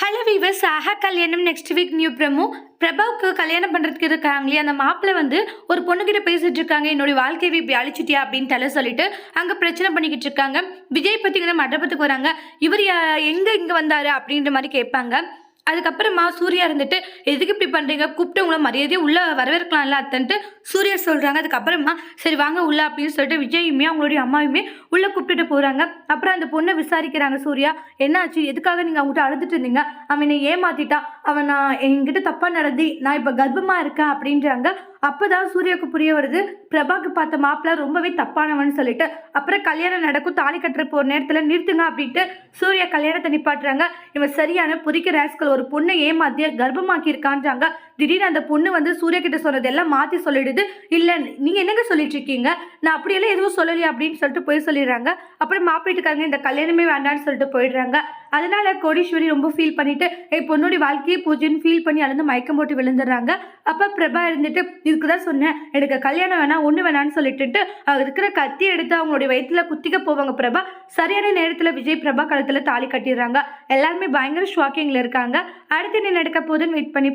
Hello viewers ஆஹா கல்யாணம் next week new Prabhu. பிரபாவுக்கு கல்யாணம் பண்ணுறதுக்கு இருக்காங்களே அந்த மாப்பிள்ளை வந்து ஒரு பொண்ணுக்கிட்ட பேசிட்டு இருக்காங்க என்னுடைய வாழ்க்கையை இப்படி அழிச்சிட்டியா அப்படின்னு தலை சொல்லிட்டு அங்கே பிரச்சனை பண்ணிக்கிட்டு இருக்காங்க. விஜய் பற்றிங்கிற மண்டபத்துக்கு வராங்க. இவர் எங்கே இங்கே வந்தார் அப்படின்ற மாதிரி கேட்பாங்க. அதுக்கப்புறமா சூர்யா இருந்துட்டு எதுக்கு இப்படி பண்ணுறீங்க கூப்பிட்டு உங்களை மரியாதையை உள்ளே வரவேற்கலாம்ல அத்தன்ட்டு. சூர்யா சொல்கிறாங்க அதுக்கப்புறமா சரி வாங்க உள்ள அப்படின்னு சொல்லிட்டு விஜயுமே அவங்களுடைய அம்மாவுமே உள்ளே கூப்பிட்டுட்டு போகிறாங்க அப்புறம் அந்த பொண்ணை விசாரிக்கிறாங்க சூர்யா. என்னாச்சு? எதுக்காக நீங்கள் அவங்ககிட்ட அழுதுட்டு இருந்தீங்க? அவன் ஏமாத்திட்டா அவன் நான் என்கிட்ட தப்பாக நடந்து நான் இப்போ கர்ப்பமாக இருக்கேன் அப்படின்றாங்க. அப்போ தான் சூர்யாவுக்கு புரிய வருது பிரபாக்கு பார்த்த மாப்பிள்ள ரொம்பவே தப்பானவன் சொல்லிட்டு அப்புறம் கல்யாணம் நடக்கும் தாலி கட்டுற போகிற நேரத்தில் நிறுத்துங்க அப்படின்ட்டு சூர்யா கல்யாணத்தை நிப்பாட்டுறாங்க. இவன் சரியான புரிக்க ராஸ்கல் ஒரு பொண்ணை ஏமாத்திய கர்ப்பமாக்கி இருக்கான்றாங்க திடீர்னு அந்த பொண்ணு வந்து சூர்யா கிட்ட சொன்னதெல்லாம் மாற்றி சொல்லிடுது. இல்லை நீங்கள் என்னங்க சொல்லிட்டு இருக்கீங்க? நான் அப்படியெல்லாம் எதுவும் சொல்லலையே அப்படின்னு சொல்லிட்டு போய் சொல்லிடுறாங்க. அப்புறம் மாப்பிட்டுக்காங்க இந்த கல்யாணமே வேண்டாம்னு சொல்லிட்டு போயிடுறாங்க. அதனால கோடீஸ்வரி ரொம்ப ஃபீல் பண்ணிட்டு என் பொண்ணுடைய வாழ்க்கையை பூஜைன்னு ஃபீல் பண்ணி அழுந்து மயக்கம் போட்டு விழுந்துடுறாங்க. அப்போ பிரபா இருந்துட்டு இதுக்கு தான் சொன்னேன். எனக்கு கல்யாணம் வேணாம் ஒன்று வேணான்னு சொல்லிட்டு அவர் இருக்கிற கத்தி எடுத்து அவங்களுடைய வயிற்றுல குத்திக்க போவாங்க பிரபா. சரியான நேரத்தில் விஜய் பிரபா கழுத்தில் தாலி கட்டிடுறாங்க. எல்லாருமே பயங்கர ஷாக்கிங்கில் இருக்காங்க. அடுத்து என்ன நடக்க போதுன்னு வெயிட் பண்ணி